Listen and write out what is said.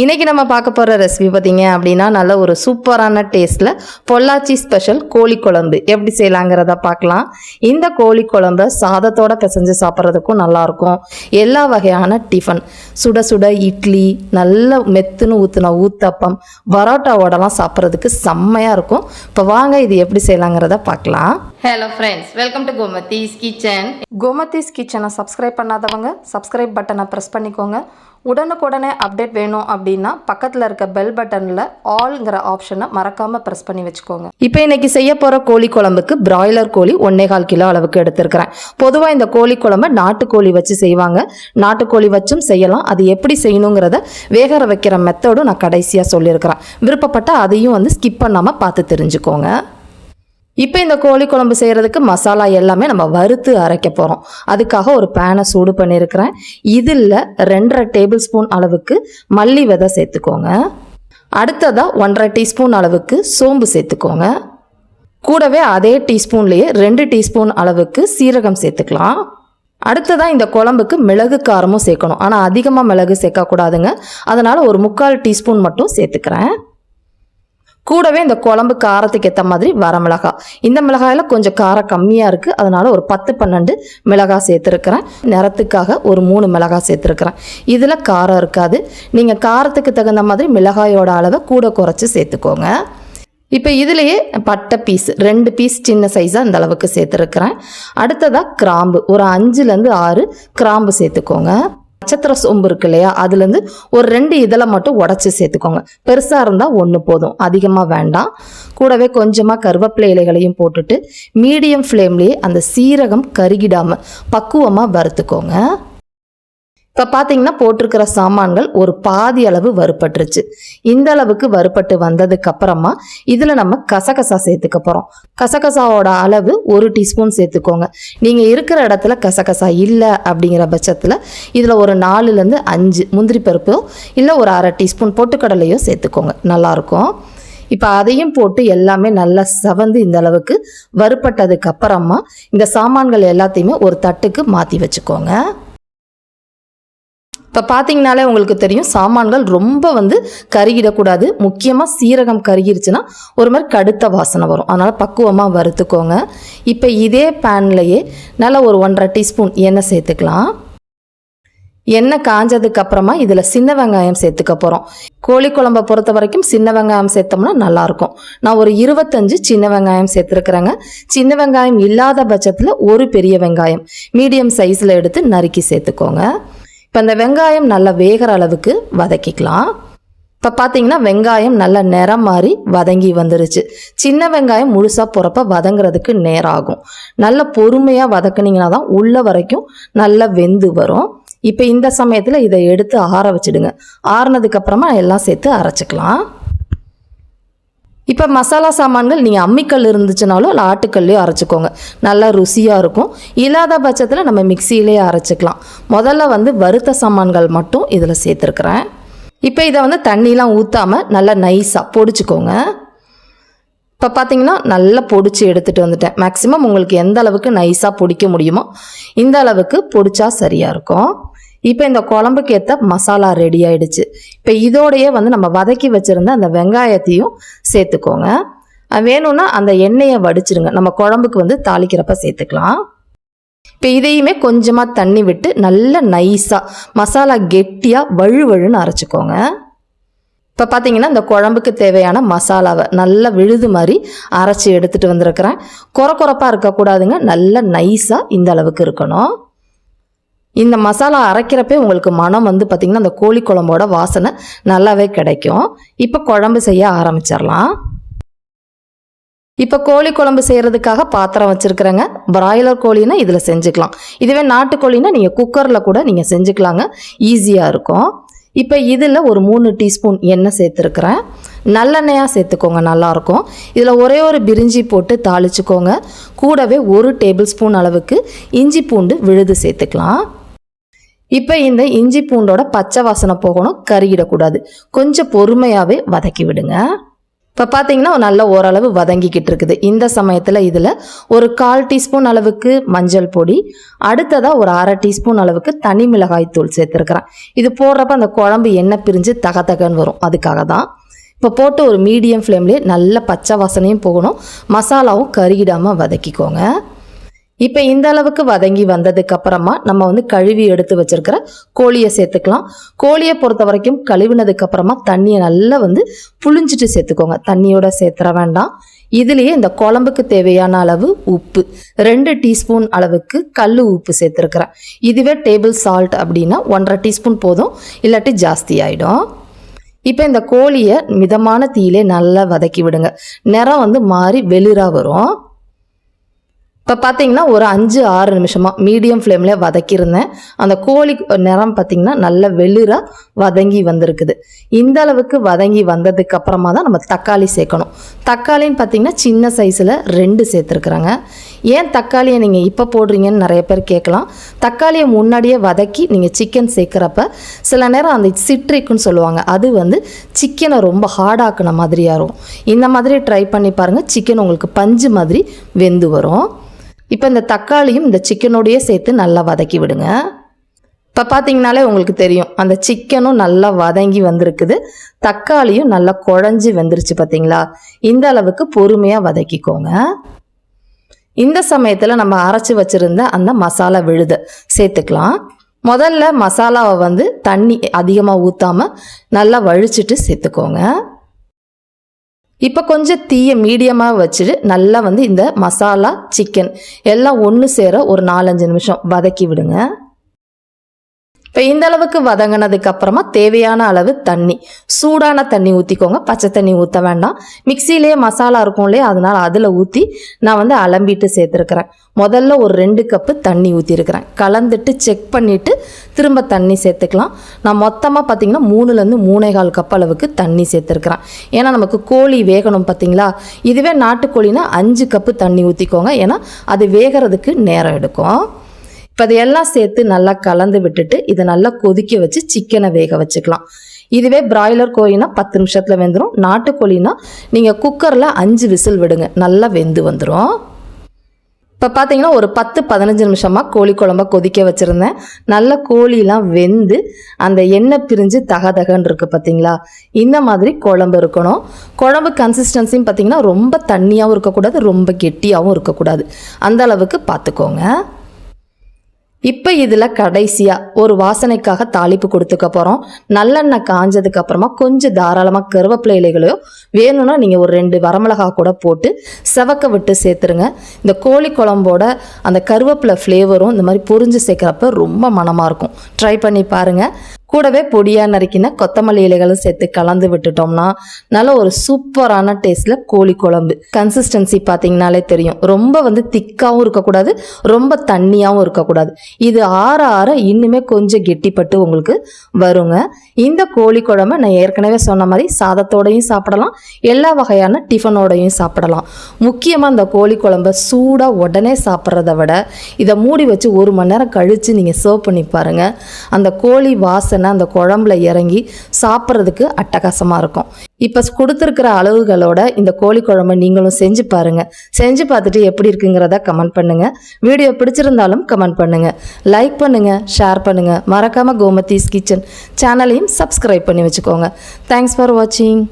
இன்னைக்கு நம்ம பார்க்க போகிற ரெசிபி பார்த்தீங்க அப்படின்னா நல்ல ஒரு சூப்பரான டேஸ்ட்டில் பொள்ளாச்சி ஸ்பெஷல் கோழி குழம்பு எப்படி செய்யலாங்கிறத பார்க்கலாம். இந்த கோழி குழம்ப சாதத்தோட பிசைஞ்சு சாப்பிட்றதுக்கும் நல்லாயிருக்கும். எல்லா வகையான டிஃபன் சுட சுட இட்லி நல்ல மெத்துன்னு ஊற்றுன ஊத்தப்பம் பரோட்டாவோடலாம் சாப்பிட்றதுக்கு செம்மையாக இருக்கும். இப்போ வாங்க இது எப்படி செய்யலாங்கிறத பார்க்கலாம். Hello friends welcome to Gomathi's kitchen Gomathi's கிச்சனை சப்ஸ்கிரைப் பண்ணாதவங்க சப்ஸ்கிரைப் பட்டனை ப்ரெஸ் பண்ணிக்கோங்க. உடனுக்குடனே அப்டேட் வேணும் அப்படின்னா பக்கத்தில் இருக்க பெல் பட்டனில் ஆல்ங்கிற ஆப்ஷனை மறக்காமல் ப்ரெஸ் பண்ணி வச்சுக்கோங்க. இப்போ இன்னைக்கு செய்ய போகிற கோழி குழம்புக்கு பிராய்லர் கோழி ஒன்னே கால் கிலோ அளவுக்கு எடுத்திருக்கிறேன். பொதுவாக இந்த கோழி குழம்பை நாட்டுக்கோழி வச்சு செய்வாங்க. நாட்டுக்கோழி வச்சும் செய்யலாம். அது எப்படி செய்யணுங்கிறத வேகர வைக்கிற மெத்தடும் நான் கடைசியாக சொல்லியிருக்கிறேன். விருப்பப்பட்டால் அதையும் வந்து ஸ்கிப் பண்ணாமல் பார்த்து தெரிஞ்சுக்கோங்க. இப்போ இந்த கோழி குழம்பு செய்கிறதுக்கு மசாலா எல்லாமே நம்ம வறுத்து அரைக்க போகிறோம் அதுக்காக ஒரு பேனை சூடு பண்ணியிருக்கிறேன் இதில் ரெண்டரை டேபிள் ஸ்பூன் அளவுக்கு மல்லி விதை சேர்த்துக்கோங்க. அடுத்ததாக ஒன்றரை டீஸ்பூன் அளவுக்கு சோம்பு சேர்த்துக்கோங்க. கூடவே அதே டீஸ்பூன்லேயே ரெண்டு டீஸ்பூன் அளவுக்கு சீரகம் சேர்த்துக்கலாம். அடுத்ததாக இந்த குழம்புக்கு மிளகு காரமும் சேர்க்கணும். ஆனால் அதிகமாக மிளகு சேர்க்கக்கூடாதுங்க. அதனால் ஒரு முக்கால் டீஸ்பூன் மட்டும் சேர்த்துக்கிறேன். கூடவே இந்த குழம்பு காரத்துக்கு ஏற்ற மாதிரி வர மிளகாய் இந்த மிளகாயில் கொஞ்சம் காரம் கம்மியாக இருக்குது அதனால் ஒரு பத்து பன்னெண்டு மிளகாய் சேர்த்துருக்கிறேன். நிறத்துக்காக ஒரு மூணு மிளகாய் சேர்த்துருக்கிறேன். இதில் காரம் இருக்காது. நீங்கள் காரத்துக்கு தகுந்த மாதிரி மிளகாயோட அளவை கூட குறைச்சி சேர்த்துக்கோங்க. இப்போ இதுலேயே பட்டை பீஸ் ரெண்டு பீஸ் சின்ன சைஸாக இந்த அளவுக்கு சேர்த்துருக்குறேன். அடுத்ததாக கிராம்பு. ஒரு அஞ்சுலேருந்து ஆறு கிராம்பு சேர்த்துக்கோங்க. நட்சத்திர சோம்பு இருக்கு இல்லையா? அதுலேருந்து ஒரு ரெண்டு இதழை மட்டும் உடச்சி சேர்த்துக்கோங்க. பெருசாக இருந்தால் ஒன்று போதும். அதிகமாக வேண்டாம். கூடவே கொஞ்சமாக கருவேப்பிலை இலைகளையும் போட்டுட்டு மீடியம் ஃப்ளேம்லேயே அந்த சீரகம் கருகிடாமல் பக்குவமாக வறுத்துக்கோங்க. இப்போ பார்த்தீங்கன்னா போட்டிருக்கிற சாமான்கள் ஒரு பாதி அளவு வறுபட்டுருச்சு. இந்த அளவுக்கு வறுபட்டு வந்ததுக்கு அப்புறமா இதில் நம்ம கசகசா சேர்த்துக்க போகிறோம் கசகசாவோட அளவு ஒரு டீஸ்பூன் சேர்த்துக்கோங்க. நீங்கள் இருக்கிற இடத்துல கசகசா இல்லை அப்படிங்கிற பட்சத்தில் இதில் ஒரு நாலுலேருந்து அஞ்சு முந்திரி பருப்போ இல்லை ஒரு அரை டீஸ்பூன் பொட்டுக்கடலையோ சேர்த்துக்கோங்க. நல்லாயிருக்கும் இப்போ அதையும் போட்டு எல்லாமே நல்லா செவந்து இந்த அளவுக்கு வறுபட்டதுக்கு அப்புறமா இந்த சாமான்கள் எல்லாத்தையுமே ஒரு தட்டுக்கு மாற்றி வச்சுக்கோங்க. இப்போ பார்த்தீங்கனாலே உங்களுக்கு தெரியும் சாமான்கள் ரொம்ப வந்து கருகிடக்கூடாது. முக்கியமாக சீரகம் கருகிருச்சுன்னா ஒரு மாதிரி கடுத்த வாசனை வரும். அதனால் பக்குவமாக வறுத்துக்கோங்க. இப்போ இதே பேன்லேயே நல்லா ஒரு ஒன்றரை டீஸ்பூன் எண்ணெய் சேர்த்துக்கலாம். எண்ணெய் காஞ்சதுக்கு அப்புறமா இதில் சின்ன வெங்காயம் சேர்த்துக்க போகிறோம் கோழி குழம்பை பொறுத்த வரைக்கும் சின்ன வெங்காயம் சேர்த்தோம்னா நல்லாயிருக்கும் நான் ஒரு இருபத்தஞ்சு சின்ன வெங்காயம் சேர்த்துருக்குறேங்க. சின்ன வெங்காயம் இல்லாத பட்சத்தில் ஒரு பெரிய வெங்காயம். மீடியம் சைஸில் எடுத்து நறுக்கி சேர்த்துக்கோங்க. இப்போ இந்த வெங்காயம் நல்லா வேகிற அளவுக்கு வதக்கிக்கலாம். இப்போ பார்த்தீங்கன்னா வெங்காயம் நல்லா நிறம் மாறி வதங்கி வந்துருச்சு. சின்ன வெங்காயம் முழுசாக போகிறப்ப வதங்குறதுக்கு நேரம் ஆகும் நல்ல பொறுமையாக வதக்குனிங்கன்னா தான் உள்ள வரைக்கும் நல்லா வெந்து வரும். இப்போ இந்த சமயத்தில் இதை எடுத்து ஆற வச்சிடுங்க. ஆறுனதுக்கப்புறமா எல்லாம் சேர்த்து அரைச்சிக்கலாம். இப்போ மசாலா சாமான்கள் நீங்கள் அம்மிக்கல் இருந்துச்சுனாலும் இல்லை ஆட்டுக்கல்லையோ அரைச்சிக்கோங்க. நல்லா ருசியாக இருக்கும். இல்லாத பட்சத்தில் நம்ம மிக்சியிலே அரைச்சிக்கலாம். முதல்ல வந்து வறுத்த சாமான்கள் மட்டும் இதில் சேர்த்துருக்குறேன். இப்போ இதை வந்து தண்ணிலாம் ஊற்றாமல் நல்லா நைஸாக பொடிச்சுக்கோங்க. இப்போ பார்த்தீங்கன்னா நல்லா பொடிச்சு எடுத்துகிட்டு வந்துட்டேன். மேக்ஸிமம் உங்களுக்கு எந்த அளவுக்கு நைஸாக பொடிக்க முடியுமோ இந்த அளவுக்கு பொடிச்சா சரியாக இருக்கும். இப்போ இந்த குழம்புக்கு ஏற்ற மசாலா ரெடி ஆயிடுச்சு. இப்போ இதோடையே வந்து நம்ம வதக்கி வச்சுருந்த அந்த வெங்காயத்தையும் சேர்த்துக்கோங்க. வேணும்னா அந்த எண்ணெயை வடிச்சிருங்க. நம்ம குழம்புக்கு வந்து தாளிக்கிறப்ப சேர்த்துக்கலாம். இப்போ இதையுமே கொஞ்சமாக தண்ணி விட்டு நல்ல நைஸாக மசாலா கெட்டியாக வழுவழுன்னு அரைச்சிக்கோங்க. இப்போ பார்த்தீங்கன்னா இந்த குழம்புக்கு தேவையான மசாலாவை நல்லா விழுது மாதிரி அரைச்சி எடுத்துகிட்டு வந்திருக்கிறேன். குறை குறப்பாக இருக்கக்கூடாதுங்க. நல்ல நைஸாக இந்த அளவுக்கு இருக்கணும். இந்த மசாலா அரைக்கிறப்பே உங்களுக்கு மனம் வந்து பார்த்திங்கன்னா அந்த கோழி குழம்போட வாசனை நல்லாவே கிடைக்கும். இப்போ குழம்பு செய்ய ஆரம்பிச்சிடலாம். இப்போ கோழி குழம்பு செய்கிறதுக்காக பாத்திரம் வச்சுருக்குறேங்க. பிராய்லர் கோழினா இதில் செஞ்சுக்கலாம். இதுவே நாட்டுக்கோழினா நீங்கள் குக்கரில் கூட நீங்கள் செஞ்சுக்கலாங்க. ஈஸியாக இருக்கும். இப்போ இதில் ஒரு மூணு டீஸ்பூன் எண்ணெய் சேர்த்துருக்குறேன். நல்லெண்ணெயாக சேர்த்துக்கோங்க நல்லாயிருக்கும். இதில் ஒரே ஒரு பிரிஞ்சி போட்டு தாளிச்சுக்கோங்க. கூடவே ஒரு டேபிள் ஸ்பூன் அளவுக்கு இஞ்சி பூண்டு விழுது சேர்த்துக்கலாம். இப்போ இந்த இஞ்சி பூண்டோட பச்சை வாசனை போகணும் கருகிடக்கூடாது. கொஞ்சம் பொறுமையாகவே வதக்கி விடுங்க. இப்போ பார்த்தீங்கன்னா நல்ல ஓரளவு வதங்கிக்கிட்டு இருக்குது. இந்த சமயத்தில் இதில் ஒரு கால் டீஸ்பூன் அளவுக்கு மஞ்சள் பொடி அடுத்ததாக ஒரு அரை டீஸ்பூன் அளவுக்கு தனி மிளகாய் தூள் சேர்த்துருக்குறேன். இது போடுறப்ப அந்த குழம்பு எண்ணெய் பிரிஞ்சு தக தகன்னு வரும். அதுக்காக தான். இப்போ போட்டு ஒரு மீடியம் ஃப்ளேம்லேயே நல்ல பச்சை வாசனையும் போகணும். மசாலாவும் கருகிடாமல் வதக்கிக்கோங்க. இப்போ இந்த அளவுக்கு வதங்கி வந்ததுக்கு அப்புறமா நம்ம வந்து கழுவி எடுத்து வச்சிருக்கிற கோழியை சேர்த்துக்கலாம். கோழியை பொறுத்த வரைக்கும் கழுவினதுக்கு அப்புறமா தண்ணியை நல்லா வந்து புளிஞ்சிட்டு சேர்த்துக்கோங்க. தண்ணியோட சேர்த்துற வேண்டாம். இதுலேயே இந்த குழம்புக்கு தேவையான அளவு உப்பு ரெண்டு டீஸ்பூன் அளவுக்கு கல் உப்பு சேர்த்துருக்குறேன். இதுவே டேபிள் சால்ட் அப்படின்னா ஒன்றரை டீஸ்பூன் போதும் இல்லாட்டி ஜாஸ்தி ஆகிடும் இப்போ இந்த கோழியை மிதமான தீயிலே நல்லா வதக்கி விடுங்க. நிறம் வந்து மாறி வெளிராக வரும். இப்போ பார்த்தீங்கன்னா ஒரு அஞ்சு ஆறு நிமிஷமாக மீடியம் ஃப்ளேமில் வதக்கியிருந்தேன். அந்த கோழி நிறம் பார்த்தீங்கன்னா நல்ல வெளிராக வதங்கி வந்திருக்குது. இந்த அளவுக்கு வதங்கி வந்ததுக்கு அப்புறமா தான் நம்ம தக்காளி சேர்க்கணும். தக்காளின்னு பார்த்தீங்கன்னா சின்ன சைஸில் ரெண்டு சேர்த்துருக்குறாங்க. ஏன் தக்காளியை நீங்கள் இப்போ போடுறீங்கன்னு நிறைய பேர் கேட்கலாம். தக்காளியை முன்னாடியே வதக்கி நீங்கள் சிக்கன் சேர்க்குறப்ப சில நேரம் அந்த சிட்ரிக்குன்னு சொல்லுவாங்க அது வந்து சிக்கனை ரொம்ப ஹார்டாக்குன மாதிரியாக இருக்கும். இந்த மாதிரி ட்ரை பண்ணி பாருங்கள் சிக்கன் உங்களுக்கு பஞ்சு மாதிரி வெந்து வரும். இப்போ இந்த தக்காளியும் இந்த சிக்கனோடையே சேர்த்து நல்லா வதக்கி விடுங்க. இப்போ பார்த்தீங்கனாலே உங்களுக்கு தெரியும் அந்த சிக்கனும் நல்லா வதங்கி வந்திருக்குது. தக்காளியும் நல்லா குழஞ்சி வந்துருச்சு பார்த்தீங்களா இந்த அளவுக்கு பொறுமையாக வதக்கிக்கோங்க. இந்த சமயத்தில் நம்ம அரைச்சி வச்சுருந்த அந்த மசாலா விழுத சேர்த்துக்கலாம். முதல்ல மசாலாவை வந்து தண்ணி அதிகமாக ஊற்றாமல் நல்லா வழிச்சிட்டு சேர்த்துக்கோங்க. இப்போ கொஞ்சம் தீயை மீடியமாக வச்சுட்டு நல்லா வந்து இந்த மசாலா சிக்கன் எல்லாம் ஒன்று சேர ஒரு நாலஞ்சு நிமிஷம் வதக்கி விடுங்க. இப்போ இந்த அளவுக்கு வதங்கினதுக்கு அப்புறமா தேவையான அளவு தண்ணி. சூடான தண்ணி ஊற்றிக்கோங்க பச்சை தண்ணி ஊற்ற வேண்டாம். மிக்சிலேயே மசாலா இருக்கும் இல்லையா? அதனால் அதில் ஊற்றி நான் வந்து அலம்பிட்டு சேர்த்துருக்குறேன். முதல்ல ஒரு ரெண்டு கப்பு தண்ணி ஊற்றிருக்கிறேன் கலந்துட்டு செக் பண்ணிவிட்டு திரும்ப தண்ணி சேர்த்துக்கலாம். நான் மொத்தமாக பார்த்திங்கன்னா மூணுலேருந்து மூணே கால் கப் அளவுக்கு தண்ணி சேர்த்துருக்குறேன். ஏன்னா நமக்கு கோழி வேகணும் பார்த்திங்களா இதுவே நாட்டுக்கோழினா அஞ்சு கப்பு தண்ணி ஊற்றிக்கோங்க ஏன்னா அது வேகிறதுக்கு நேரம் எடுக்கும். இப்போ அதையெல்லாம் சேர்த்து நல்லா கலந்து விட்டுட்டு இதை நல்லா கொதிக்க வச்சு சிக்கனை வேக வச்சுக்கலாம். இதுவே பிராய்லர் கோழினா பத்து நிமிஷத்தில் வெந்துடும் நாட்டுக்கோழினா நீங்கள் குக்கரில் அஞ்சு விசில் விடுங்க. நல்லா வெந்து வந்துடும் இப்போ பார்த்தீங்கன்னா ஒரு பத்து பதினஞ்சு நிமிஷமாக கோழி குழம்ப கொதிக்க வச்சுருந்தேன். நல்ல கோழிலாம் வெந்து அந்த எண்ணெய் பிரிஞ்சு தகதகன்னு இருக்குது பார்த்தீங்களா இந்த மாதிரி குழம்பு இருக்கணும். குழம்பு கன்சிஸ்டன்சியும் பார்த்தீங்கன்னா ரொம்ப தண்ணியாகவும் இருக்கக்கூடாது ரொம்ப கெட்டியாகவும் இருக்கக்கூடாது. அந்த அளவுக்கு பார்த்துக்கோங்க இப்போ இதில் கடைசியாக ஒரு வாசனைக்காக தாளிப்பு கொடுத்துக்க போகிறோம் நல்லெண்ணெய் காஞ்சதுக்கு அப்புறமா கொஞ்சம் தாராளமாக கருவேப்பிலை இலைகளையோ வேணும்னா நீங்கள் ஒரு ரெண்டு வரமிளகா கூட போட்டு செவக்க விட்டு சேர்த்துருங்க. இந்த கோழி குழம்போட அந்த கருவேப்பிலை ஃப்ளேவரும் இந்த மாதிரி பொரிஞ்சு சேர்க்குறப்ப ரொம்ப மனமாக இருக்கும். ட்ரை பண்ணி பாருங்கள் கூடவே பொடியாக நறுக்கின கொத்தமல்லி இலைகளும் சேர்த்து கலந்து விட்டுட்டோம்னா நல்ல ஒரு சூப்பரான டேஸ்ட்டில் கோழி குழம்பு. கன்சிஸ்டன்சி பார்த்தீங்கனாலே தெரியும். ரொம்ப வந்து திக்காகவும் இருக்கக்கூடாது ரொம்ப தண்ணியாகவும் இருக்கக்கூடாது. இது ஆற ஆற இன்னுமே கொஞ்சம் கெட்டிப்பட்டு உங்களுக்கு வருங்க. இந்த கோழி குழம்பு நான் ஏற்கனவே சொன்ன மாதிரி சாதத்தோடையும் சாப்பிடலாம் எல்லா வகையான டிஃபனோடையும் சாப்பிடலாம். முக்கியமாக இந்த கோழி குழம்பை சூடாக உடனே சாப்பிட்றத விட இதை மூடி வச்சு ஒரு மணி நேரம் கழித்து நீங்கள் சர்வ் பண்ணி பாருங்கள் அந்த கோழி வாசனை அந்த குழம்புல இறங்கி சாப்பிட்றதுக்கு அட்டகாசமாக இருக்கும். இப்போ கொடுத்துருக்கிற அளவுகளோட இந்த கோழி குழம்பு நீங்களும் செஞ்சு பாருங்கள் செஞ்சு பார்த்துட்டு எப்படி இருக்குங்கிறத கமெண்ட் பண்ணுங்கள் வீடியோ பிடிச்சிருந்தாலும் கமெண்ட் பண்ணுங்கள் லைக் பண்ணுங்கள் ஷேர் பண்ணுங்கள் மறக்காமல் கோமதீஸ் கிச்சன் சேனலையும் சப்ஸ்கிரைப் பண்ணி வச்சுக்கோங்க. தேங்க்ஸ் ஃபார் வாட்சிங்